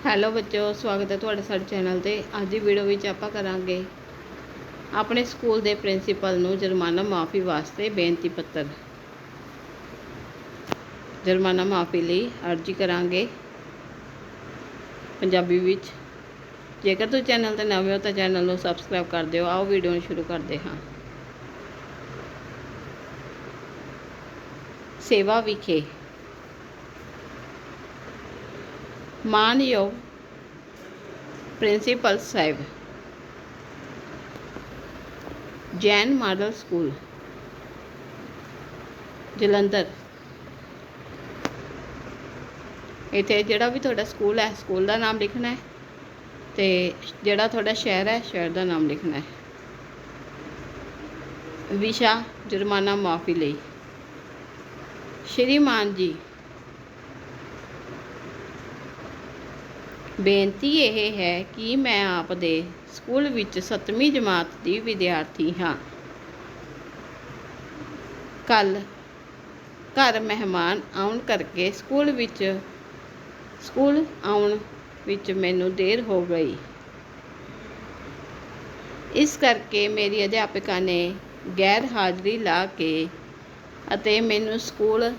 Hello ਬੱਚੋ ਸਵਾਗਤ ਹੈ ਤੁਹਾਡਾ ਸਾਡੇ ਚੈਨਲ ਤੇ। ਅੱਜ ਦੀ ਵੀਡੀਓ ਵਿੱਚ ਆਪਾਂ ਕਰਾਂਗੇ ਆਪਣੇ ਸਕੂਲ ਦੇ ਪ੍ਰਿੰਸੀਪਲ ਨੂੰ ਜੁਰਮਾਨਾ ਮਾਫੀ ਵਾਸਤੇ ਬੇਨਤੀ ਪੱਤਰ। ਜੁਰਮਾਨਾ ਮਾਫੀ ਲਈ ਅਰਜ਼ੀ ਕਰਾਂਗੇ ਪੰਜਾਬੀ ਵਿੱਚ। ਜੇਕਰ ਤੁਸੀਂ ਚੈਨਲ ਤੇ ਨਵੇਂ ਹੋ ਤਾਂ ਚੈਨਲ ਨੂੰ ਸਬਸਕ੍ਰਾਈਬ ਕਰ ਦਿਓ। ਆਓ ਵੀਡੀਓ ਨੂੰ ਸ਼ੁਰੂ ਕਰਦੇ ਹਾਂ। ਸੇਵਾ ਵਿਖੇ ਮਾਨਯੋਗ ਪ੍ਰਿੰਸੀਪਲ ਸਾਹਿਬ, ਜੈਨ ਮਾਡਲ ਸਕੂਲ, ਜਲੰਧਰ। ਇੱਥੇ ਜਿਹੜਾ ਵੀ ਤੁਹਾਡਾ ਸਕੂਲ ਹੈ, ਸਕੂਲ ਦਾ ਨਾਮ ਲਿਖਣਾ ਹੈ ਤੇ ਜਿਹੜਾ ਤੁਹਾਡਾ ਸ਼ਹਿਰ ਹੈ, ਸ਼ਹਿਰ ਦਾ ਨਾਮ ਲਿਖਣਾ ਹੈ। ਵਿਸ਼ਾ ਜੁਰਮਾਨਾ ਮਾਫੀ ਲਈ। ਸ਼੍ਰੀਮਾਨ ਜੀ ਬੇਨਤੀ ਇਹ ਹੈ ਕਿ ਮੈਂ ਆਪ ਦੇ ਸਕੂਲ ਵਿੱਚ 7ਵੀਂ ਜਮਾਤ ਦੀ ਵਿਦਿਆਰਥੀ ਹਾਂ। ਕੱਲ ਘਰ ਮਹਿਮਾਨ ਆਉਣ ਕਰਕੇ ਸਕੂਲ ਵਿੱਚ, ਸਕੂਲ ਆਉਣ ਵਿੱਚ ਮੈਨੂੰ ਦੇਰ ਹੋ ਗਈ। ਇਸ ਕਰਕੇ ਮੇਰੀ ਅਧਿਆਪਕਾ ਨੇ ਗੈਰ ਹਾਜ਼ਰੀ ਲਾ ਕੇ ਅਤੇ ਮੈਨੂੰ ਸਕੂਲ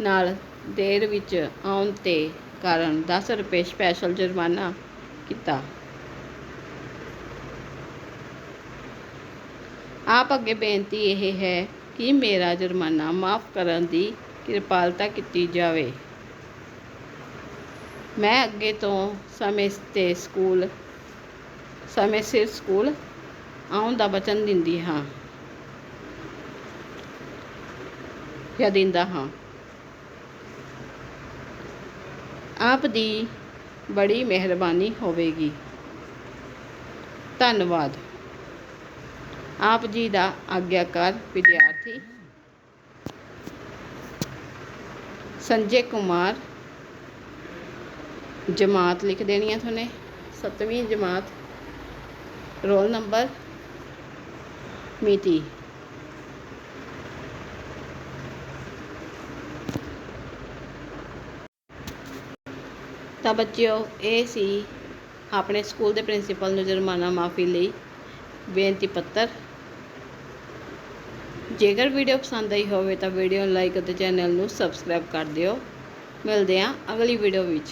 ਨਾਲ ਦੇਰ ਵਿੱਚ ਆਉਣ ਤੇ ਕਾਰਨ 10 ਰੁਪਏ ਸਪੈਸ਼ਲ ਜੁਰਮਾਨਾ ਕੀਤਾ। ਆਪ ਅੱਗੇ ਬੇਨਤੀ ਇਹ ਹੈ ਕਿ ਮੇਰਾ ਜੁਰਮਾਨਾ ਮਾਫ ਕਰਨ ਦੀ ਕਿਰਪਾਲਤਾ ਕੀਤੀ ਜਾਵੇ। ਮੈਂ ਅੱਗੇ ਤੋਂ ਸਮੇਂ ਤੇ ਸਕੂਲ, ਸਮੇਂ ਸਿਰ ਸਕੂਲ ਆਉਣ ਦਾ ਵਚਨ ਦਿੰਦੀ ਹਾਂ। ਜਾਂ ਦਿੰਦਾ ਹਾਂ। ਆਪ ਦੀ ਬੜੀ ਮਿਹਰਬਾਨੀ ਹੋਵੇਗੀ। ਧੰਨਵਾਦ। ਆਪ ਜੀ ਦਾ ਆਗਿਆਕਾਰ ਵਿਦਿਆਰਥੀ ਸੰਜੇ ਕੁਮਾਰ। ਜਮਾਤ ਲਿਖ ਦੇਣੀ ਹੈ ਤੁਹਾਨੂੰ। 7ਵੀਂ ਜਮਾਤ। Roll number. ਮਿਤੀ। ਤਾਂ ਬੱਚਿਓ, ਇਹ ਸੀ ਆਪਣੇ ਸਕੂਲ ਦੇ ਪ੍ਰਿੰਸੀਪਲ ਨੂੰ ਜੁਰਮਾਨਾ ਮਾਫੀ ਲਈ ਬੇਨਤੀ ਪੱਤਰ। ਜੇਕਰ ਵੀਡੀਓ ਪਸੰਦ ਆਈ ਹੋਵੇ ਤਾਂ ਵੀਡੀਓ ਨੂੰ ਲਾਈਕ ਅਤੇ ਚੈਨਲ ਨੂੰ ਸਬਸਕ੍ਰਾਈਬ ਕਰ ਦਿਓ। ਮਿਲਦੇ ਹਾਂ ਅਗਲੀ ਵੀਡੀਓ ਵਿੱਚ।